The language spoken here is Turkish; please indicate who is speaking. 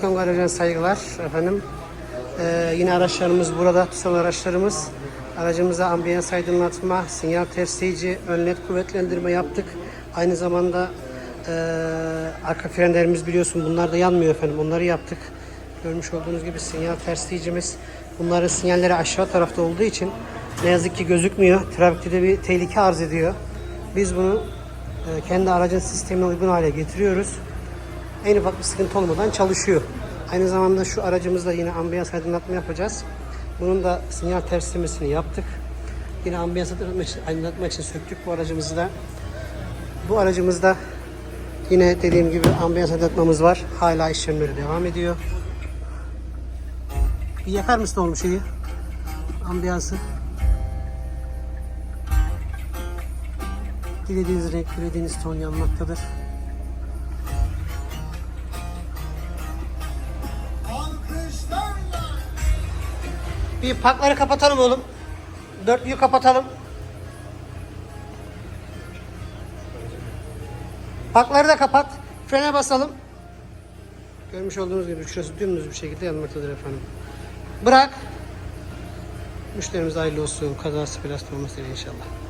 Speaker 1: Kanka Aracı'na saygılar efendim. Ee, yine araçlarımız burada, TUSAL araçlarımız. Aracımıza ambiyans aydınlatma, sinyal tersleyici, ön led kuvvetlendirme yaptık. Aynı zamanda e, arka frenlerimiz biliyorsun bunlar da yanmıyor efendim. Onları yaptık. Görmüş olduğunuz gibi sinyal tersleyicimiz. Bunların sinyalleri aşağı tarafta olduğu için ne yazık ki gözükmüyor. Trafikte de bir tehlike arz ediyor. Biz bunu e, kendi aracın sistemine uygun hale getiriyoruz en ufak bir sıkıntı olmadan çalışıyor. Aynı zamanda şu aracımızda yine ambiyans aydınlatma yapacağız. Bunun da sinyal terslemesini yaptık. Yine ambiyans aydınlatma için söktük bu aracımızı da. Bu aracımızda yine dediğim gibi ambiyans aydınlatmamız var. Hala işlemleri devam ediyor. Bir yakar mısın oğlum şeyi? Ambiyansı. Dilediğiniz renk, dilediğiniz ton yanmaktadır. Bir parkları kapatalım oğlum. Dörtlüyü kapatalım. Parkları da kapat. Frene basalım. Görmüş olduğunuz gibi şurası dümdüz bir şekilde yanmaktadır efendim. Bırak. Müşterimiz hayırlı olsun. Kazası belası olmasın inşallah.